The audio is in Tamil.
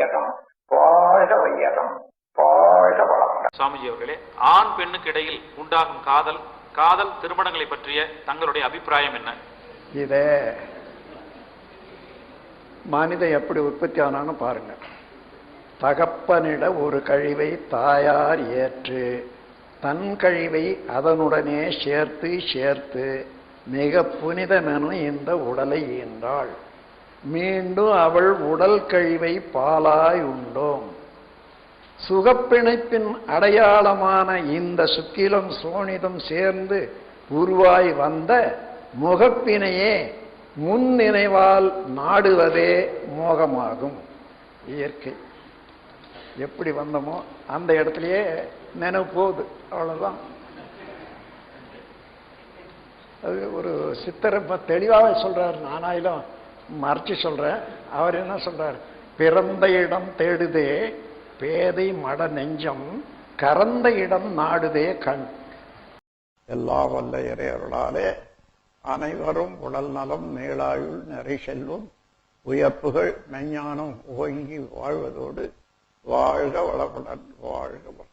வையகம். வாழ்க வையகம். வாழ்க வளமுடன் சுவாமிஜி அவர்களே ஆண் பெண்ணுக்கு இடையில் உண்டாகும் காதல் காதல் திருமணங்களை பற்றிய தங்களுடைய அபிப்பிராயம் என்ன? இதே மனிதன் எப்படி உற்பத்தி ஆனான்னு பாருங்க. தகப்பனிட ஒரு கழிவை தாயார் ஏற்று தன் கழிவை அதனுடனே சேர்த்து சேர்த்து மிக புனிதமென இந்த உடலை ஈன்றாள். மீண்டும் அவள் உடல் கழிவை பாலாய் உண்டோம். சுகப்பிணைப்பின் அடையாளமான இந்த சுக்கிலம் சோனிதம் சேர்ந்து உருவாய் வந்த முகப்பினையே முன் நினைவால் நாடுவதே மோகமாகும். இயற்கை. எப்படி வந்தோமோ அந்த இடத்துலயே நினைவு போகுது. அவ்வளவுதான். அது ஒரு சித்தர் தெளிவாக சொல்றார். நானாயிலும் மறைச்சு சொல்றேன் அவர் என்ன சொல்றார்? பிறந்த இடம் தேடுதே பேதை மட நெஞ்சம் கறந்த இடம் நாடுதே கண். எல்லா வல்ல இறையருளாலே அனைவரும் உடல் நலம் மேலாயுள் நிறை செல்வம் உயர்ப்புகள் மெஞ்ஞானம் ஓங்கி வாழ்வதோடு வாழ்க வளமுடன் வாழ்க வளம்